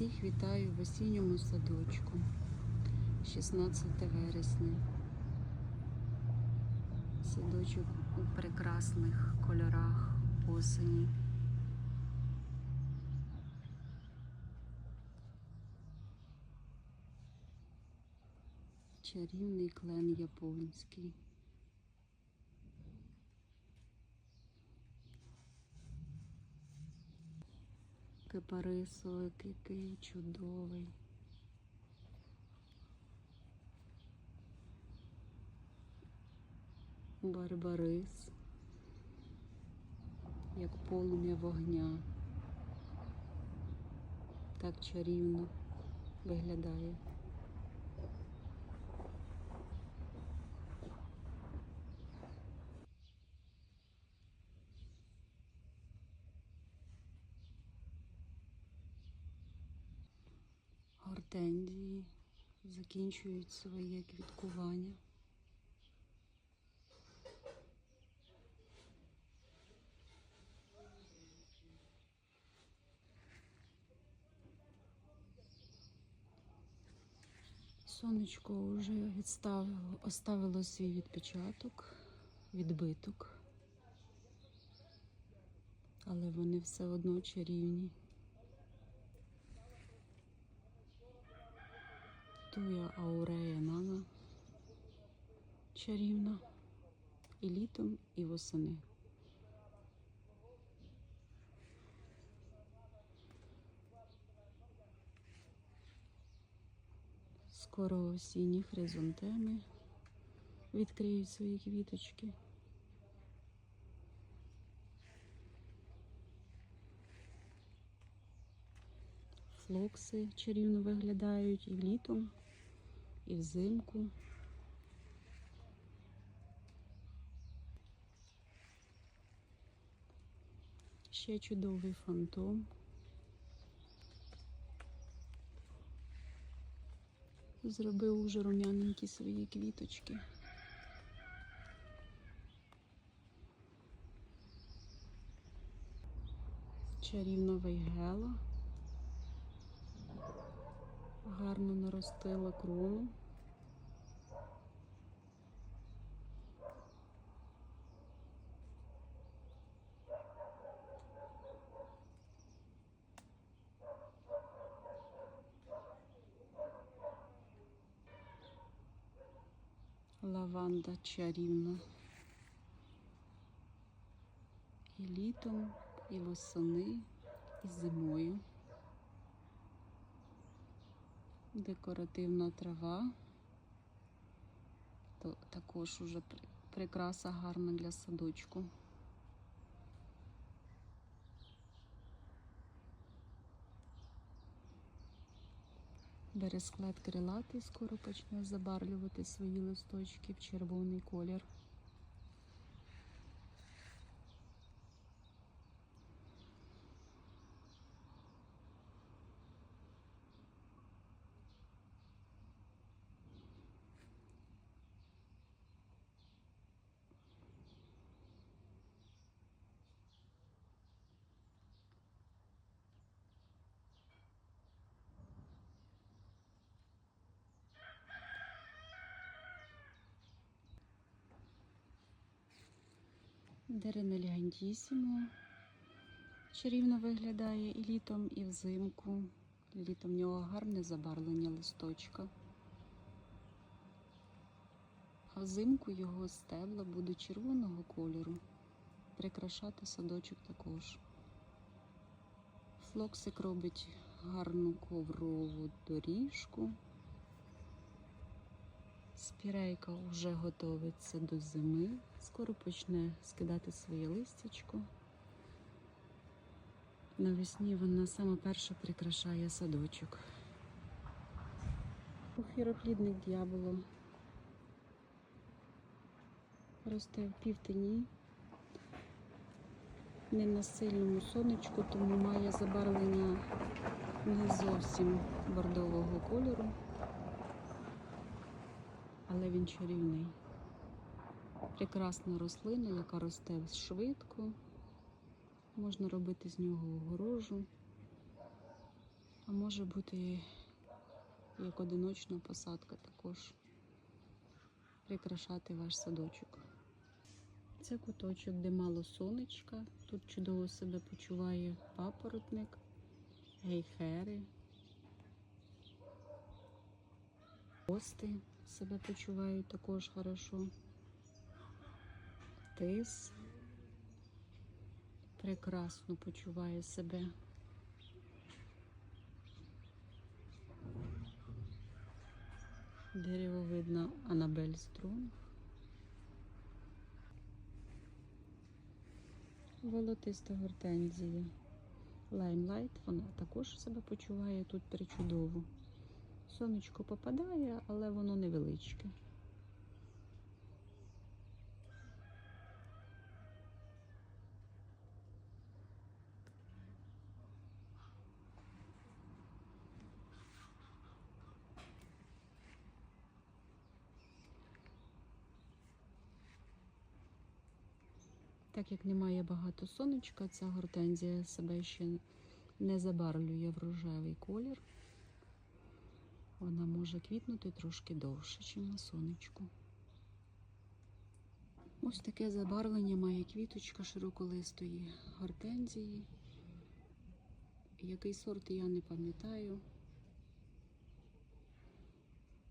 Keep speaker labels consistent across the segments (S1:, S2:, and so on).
S1: Всіх вітаю в осінньому садочку. 16 вересня. Садочок у прекрасних кольорах осені. Чарівний клен японський. Кипарисовик який чудовий. Барбарис, як полум'я вогня. Так чарівно виглядає. Гортензії закінчують своє квіткування. Сонечко вже відставило, оставило свій відпечаток, відбиток, але вони все одно чарівні. Туя аурея нана чарівна і літом, і восени. Скоро осінні хризантеми відкриють свої квіточки. Флокси чарівно виглядають і літом, і взимку. Ще чудовий фантом. Зробив уже рум'яненькі свої квіточки. Чарівна вейгела. Гарно наростила крону. Лаванда чарівна. І літом, і восени, і зимою. Декоративна трава. То також уже прикраса гарна для садочку. Бересклет крилатий скоро почне забарвлювати свої листочки в червоний колір. Дерен елегантісімо. Чарівно виглядає і літом, і взимку. Літом в нього гарне забарвлення листочка. А взимку його стебла будуть червоного кольору. Прикрашати садочок також. Флоксик робить гарну коврову доріжку. Спірейка вже готується до зими. Скоро почне скидати своє листячко. Навесні вона саме перша прикрашає садочок. Охіроплідник дьяволо росте в півтині, не на сильному сонечку, тому має забарвлення не зовсім бордового кольору але він чарівний. Прекрасна рослина, яка росте швидко. Можна робити з нього огорожу. А може бути як одиночна посадка також прикрашати ваш садочок. Це куточок, де мало сонечка. Тут чудово себе почуває папоротник, гейхери. Гости себе почувають також хорошо. Тис прекрасно почуває себе. Деревовидна Анабель Струн. Волотиста гортензія. Лаймлайт, вона також себе почуває тут причудово. Сонечко попадає, але воно невеличке. Так як немає багато сонечка, ця гортензія себе ще не забарвлює в рожевий колір. Вона може квітнути трошки довше, ніж на сонечку. Ось таке забарвлення має квіточка широколистої гортензії. Який сорт я не пам'ятаю.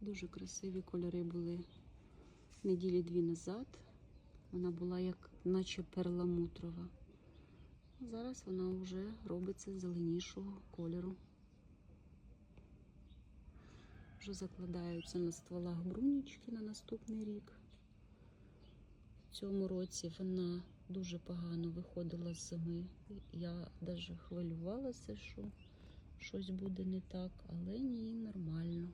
S1: Дуже красиві кольори були неділі дві назад. Вона була як наче перламутрова. Зараз вона вже робиться зеленішого кольору. Вже закладаються на стволах брунічки на наступний рік. В цьому році вона дуже погано виходила з зими. Я навіть хвилювалася, що щось буде не так, але ні, нормально.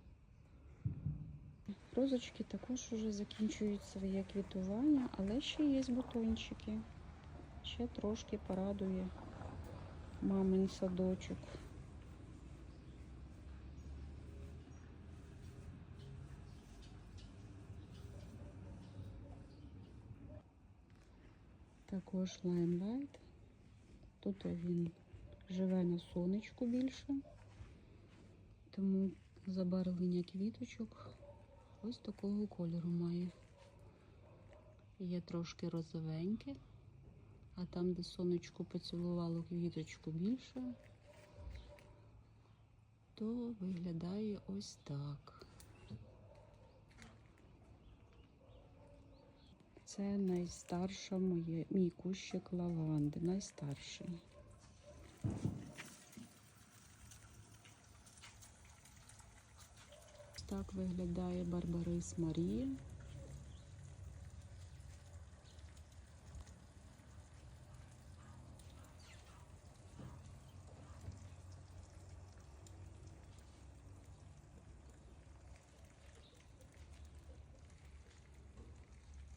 S1: Розочки також вже закінчують своє квітування, але ще є бутончики. Ще трошки порадує мамин садочок. Також лаймлайт. Тут він живе на сонечку більше, тому забарвлення квіточок ось такого кольору має. Є трошки розовеньке, а там, де сонечко поцілувало квіточку більше, то виглядає ось так. Це найстарша моє, мій кущик лаванди, найстарший. Так виглядає Барбарис Марія.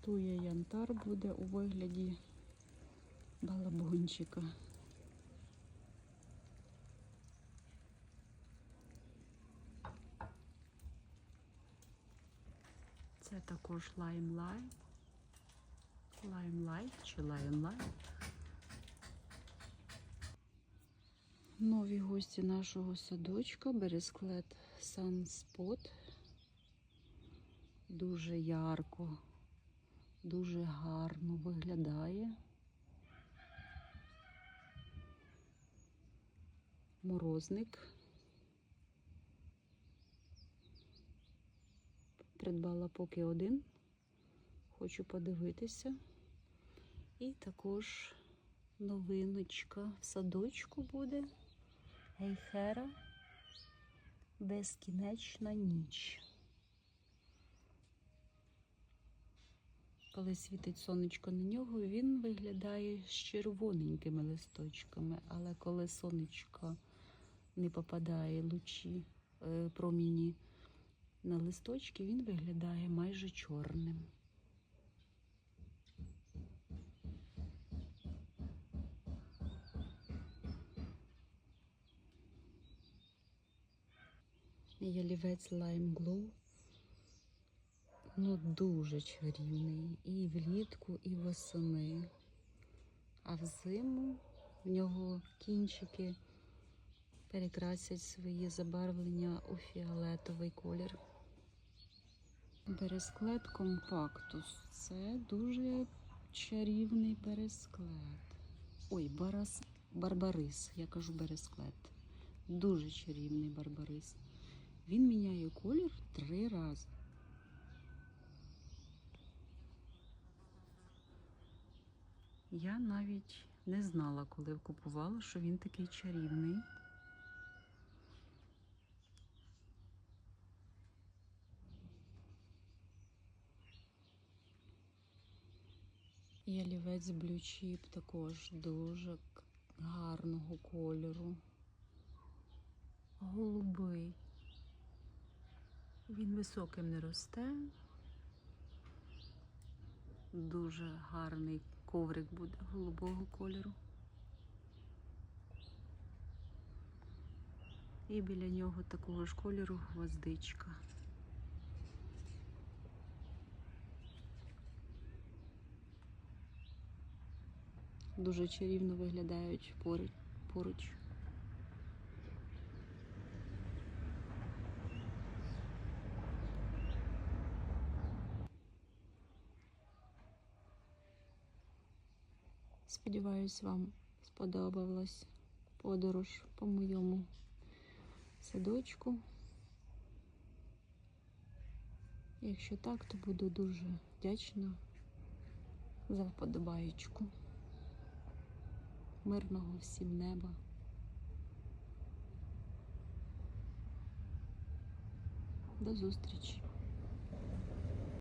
S1: Тує янтар буде у вигляді балабончика. Це також лаймлайт. Лаймлайт чи лаймлайт. Нові гості нашого садочка, бересклет Sunspot. Дуже ярко, дуже гарно виглядає. Морозник. Придбала поки один. Хочу подивитися. І також новиночка в садочку буде. Гейхера. Безкінечна ніч. Коли світить сонечко на нього, він виглядає з червоненькими листочками, але коли сонечко не попадає лучі е, проміні на листочки, він виглядає майже чорним. Ялівець Lime Glow ну дуже чарівний і влітку, і восени. А взиму в нього кінчики перекрасять свої забарвлення у фіолетовий колір. Бересклет компактус. Це дуже чарівний бересклет. Ой, барас... барбарис. Я кажу бересклет. Дуже чарівний барбарис. Він міняє колір три рази. Я навіть не знала, коли купувала, що він такий чарівний. І олівець Blue також дуже гарного кольору. Голубий. Він високим не росте. Дуже гарний коврик буде голубого кольору. І біля нього такого ж кольору гвоздичка. Дуже чарівно виглядають поруч. Сподіваюсь, вам сподобалась подорож по моєму садочку. Якщо так, то буду дуже вдячна за вподобаєчку. Мирного всім неба. До зустрічі!